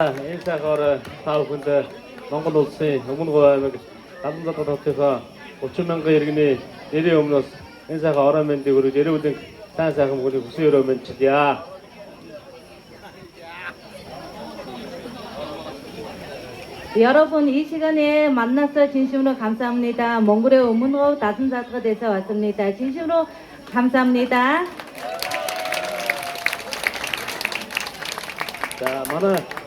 일단 거를 다 근데 농구 놓치 농구 거야 남자도 덕해서 5천만 거 이렇게 내려오면 인사가 어라면데 그리고 내려오든 산사가 그리고 수요로면 치야 여러분 이 시간에 만나서 진심으로 감사합니다. 몽골의 오문호 다순사트가 돼서 왔습니다. 진심으로 감사합니다. 자, 많은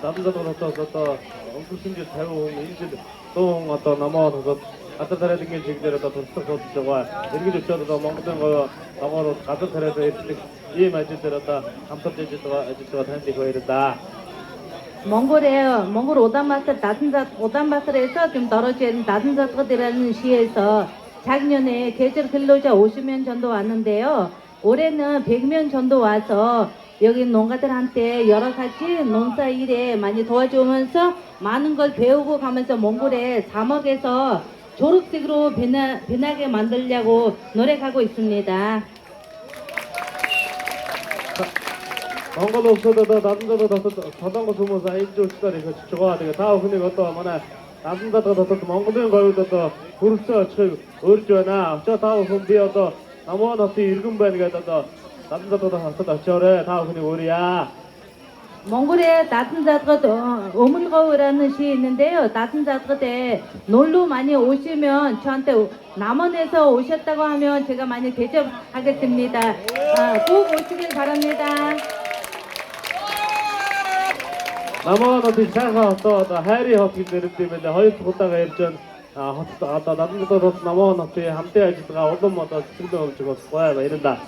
남자들 어떤 어떤 엄청신지 태우 인지 또 어떤 넘어서 아따다라 등의 지기들 어떤 도스터 저거 이렇게 저도 몽골된 거 넘어로 가족들에서 이렇게 이 맞지들 어떤 감독제지도가 제지도가 된지 거이다. 몽골에 몽골 오단마스 다순자 오단마스에서 좀 떨어진 다순자트가라는 시에서 작년에 계절 근로자 50명 정도 왔는데요. 올해는 100명 정도 와서 여기 농가들한테 여러 가지 농사 일에 많이 도와주면서 많은 걸 배우고 가면서 몽골의 사막에서 졸업식으로 변화, 변하게 만들려고 노력하고 있습니다. 몽골 없어도 남자도 더 자전거 주면서 인조 시절이 그 저거 되게 다. 흔히 것도 뭐나 남자도 더 몽골은 거기도 또 그룹서 저 어르잖아 저다 흔비어도 나무는 또 읽은 바니가 또 남자도 더 저래 다 흔히 우리야 몽골에 낮은 자트가 오문거우라는 시 있는데요. 낮은 자트에 놀러 많이 오시면 저한테 남원에서 오셨다고 하면 제가 많이 대접하겠습니다. 아, 꼭 오시길 바랍니다. 나무는 또 차가 또 해리 허기 내리는데 허이 뒀다가 일전 아, 아따 남자도 더 나무는 또 함께 하지가 어떤 뭐또 지금도 뭐야 이런다.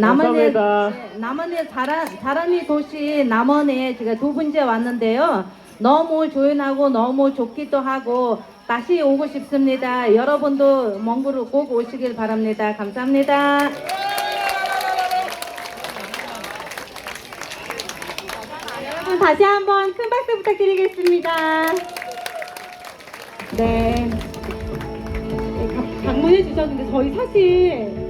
감사합니다. 네, 남원의 자라, 자라미 도시 남원에 제가 두 번째 왔는데요. 너무 조용하고 너무 좋기도 하고 다시 오고 싶습니다. 여러분도 몽골을 꼭 오시길 바랍니다. 감사합니다. 여러분 다시 한번 큰 박수 부탁드리겠습니다. 네. 네, 가- 방문해 주셨는데 저희 사실